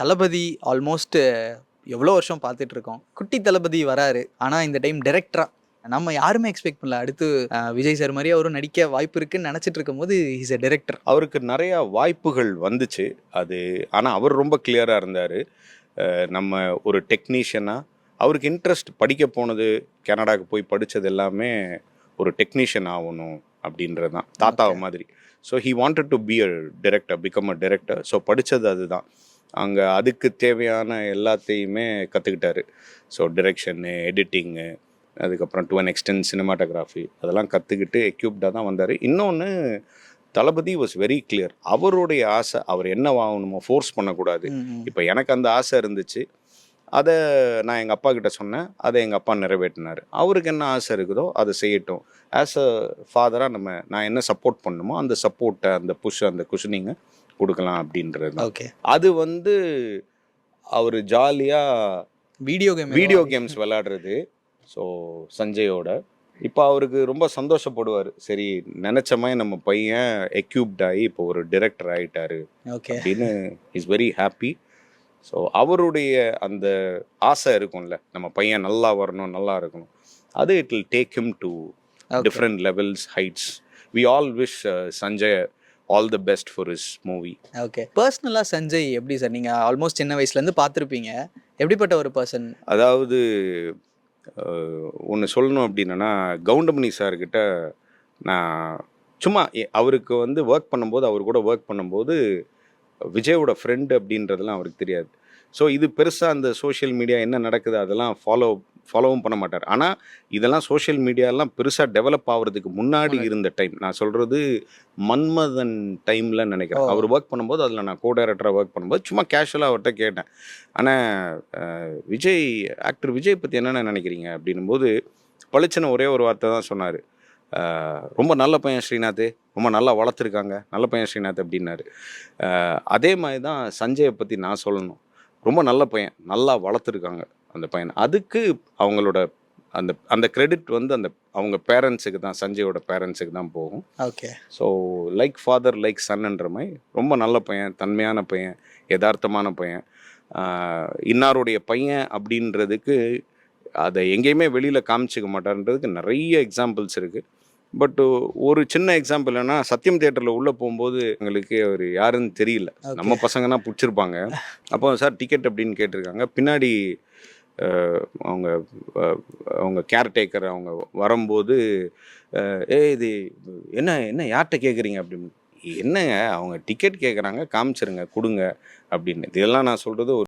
தளபதி almost எவ்வளோ வருஷம் பார்த்துட்டு இருக்கோம் குட்டி தளபதி வராரு. ஆனால் இந்த டைம் டைரக்டரா நம்ம யாருமே எக்ஸ்பெக்ட் பண்ணல. அடுத்து விஜய் சார் மாதிரி அவரும் நடிக்க வாய்ப்பு இருக்குன்னு நினச்சிட்டு இருக்கும்போது இஸ் எ டைரக்டர் அவருக்கு நிறைய வாய்ப்புகள் வந்துச்சு. அது ஆனால் அவர் ரொம்ப கிளியராக இருந்தார். நம்ம ஒரு டெக்னீஷியனாக அவருக்கு இன்ட்ரெஸ்ட் படிக்க போனது கனடாக்கு போய் படித்தது எல்லாமே ஒரு டெக்னீஷியன் ஆகணும் அப்படின்றது தான். தாத்தாவை. மாதிரி. So he wanted to be a director become a director so படித்தது அதுதான். அங்கே அதுக்கு தேவையான எல்லாத்தையுமே கற்றுக்கிட்டாரு ஸோ டிரெக்ஷனு எடிட்டிங்கு அதுக்கப்புறம் டு அன் எக்ஸ்டென்ட் சினிமாட்டோகிராஃபி அதெல்லாம் கற்றுக்கிட்டு எக்யூப்டாக தான் வந்தார். இன்னொன்று தளபதி வாஸ் வெரி கிளியர் அவருடைய ஆசை அவர் என்ன வாங்கணுமோ ஃபோர்ஸ் பண்ணக்கூடாது. இப்போ எனக்கு அந்த ஆசை இருந்துச்சு. அதை நான் எங்கள் அப்பா கிட்ட சொன்னேன். அதை எங்கள் அப்பா நிறைவேற்றினார். அவருக்கு என்ன ஆசை இருக்குதோ அதை செய்யட்டும். ஆஸ் அ ஃபாதராக நம்ம நான் என்ன சப்போர்ட் பண்ணுமோ அந்த சப்போர்ட்டை அந்த புஷ் அந்த குஷனிங்கை கொடுக்கலாம் அப்படின்றது. ஓகே. அது வந்து அவர் ஜாலியாக வீடியோ கேம் வீடியோ கேம்ஸ் விளையாடுறது. ஸோ சஞ்சயோட. இப்போ அவருக்கு ரொம்ப சந்தோஷப்படுவார். சரி நினச்ச மாதிரி நம்ம பையன் எக்யூப்ட் ஆகி இப்போ ஒரு டிரெக்டர் ஆகிட்டாரு அப்படின்னு இஸ் வெரி ஹாப்பி ஸோ அவருடைய அந்த ஆசை இருக்கும்ல. நம்ம பையன் நல்லா வரணும் நல்லா இருக்கணும். அது it will take him to different levels heights we all wish Sanjay all the best for his movie okay பர்சனலாக சஞ்சய் எப்படி சார்? நீங்கள் ஆல்மோஸ்ட் சின்ன வயசுலேருந்து பார்த்துருப்பீங்க. எப்படிப்பட்ட ஒரு பர்சன் அதாவது ஒன்று சொல்லணும் அப்படின்னா கவுண்டமணி சார்கிட்ட நான் சும்மா அவருக்கு வந்து ஒர்க் பண்ணும்போது அவர் கூட ஒர்க் பண்ணும்போது விஜயோட ஃப்ரெண்டு அப்படின்றதெல்லாம் அவருக்கு தெரியாது. ஸோ இது பெருசாக அந்த சோஷியல் மீடியா என்ன நடக்குது அதெல்லாம் ஃபாலோ ஃபாலோவும் பண்ண மாட்டார். ஆனால் இதெல்லாம் சோஷியல் மீடியாலாம் பெருசாக டெவலப் ஆகிறதுக்கு முன்னாடி. இருந்த டைம் நான் சொல்கிறது மன்மதன் டைமில் நினைக்கிறேன். அவர் ஒர்க் பண்ணும்போது அதில் நான் கோ டைரக்டராக ஒர்க் பண்ணும்போது சும்மா கேஷுவலாக அவர்கிட்ட கேட்டேன். ஆனால் விஜய் ஆக்டர் விஜய் பற்றி என்னென்ன நினைக்கிறீங்க? அப்படின்னும்போது பளிச்சுன்னு ஒரே ஒரு வார்த்தை தான் சொன்னார். ரொம்ப நல்ல பையன் ஸ்ரீநாத் ரொம்ப நல்லா வளர்த்துருக்காங்க. நல்ல பையன் ஸ்ரீநாத் அப்படின்னாரு. அதே மாதிரி தான் சஞ்சயை பற்றி நான் சொல்லணும். ரொம்ப நல்ல பையன் நல்லா வளர்த்துருக்காங்க. அந்த பையன். அதுக்கு அவங்களோட அந்த அந்த கிரெடிட் வந்து அந்த அவங்க பேரண்ட்ஸுக்கு தான் சஞ்சயோட பேரண்ட்ஸுக்கு தான் போகும். Okay so like father like சன்ன்ற மாதிரி ரொம்ப நல்ல பையன் தன்மையான பையன் யதார்த்தமான பையன். இன்னாருடைய பையன் அப்படின்றதுக்கு அதை எங்கேயுமே வெளியில் காமிச்சிக்க மாட்டார்ன்றதுக்கு நிறைய எக்ஸாம்பிள்ஸ் இருக்குது பட் ஒரு சின்ன எக்ஸாம்பிள் என்னன்னா சத்யம் தேட்டரில் உள்ளே போகும்போது எங்களுக்கு அவர் யாருன்னு தெரியல. நம்ம பசங்கன்னா பிடிச்சிருப்பாங்க. அப்போ சார் டிக்கெட் அப்படின்னு கேட்டிருக்காங்க. பின்னாடி அவங்க அவங்க கேர்டேக்கர் அவங்க வரும்போது ஏ ஏய் இது என்ன என்ன யார்கிட்ட கேட்குறீங்க அப்படின்னு. என்னங்க அவங்க டிக்கெட் கேட்குறாங்க காமிச்சிருங்க கொடுங்க அப்படின்னு. இதெல்லாம் நான் சொல்கிறது ஒரு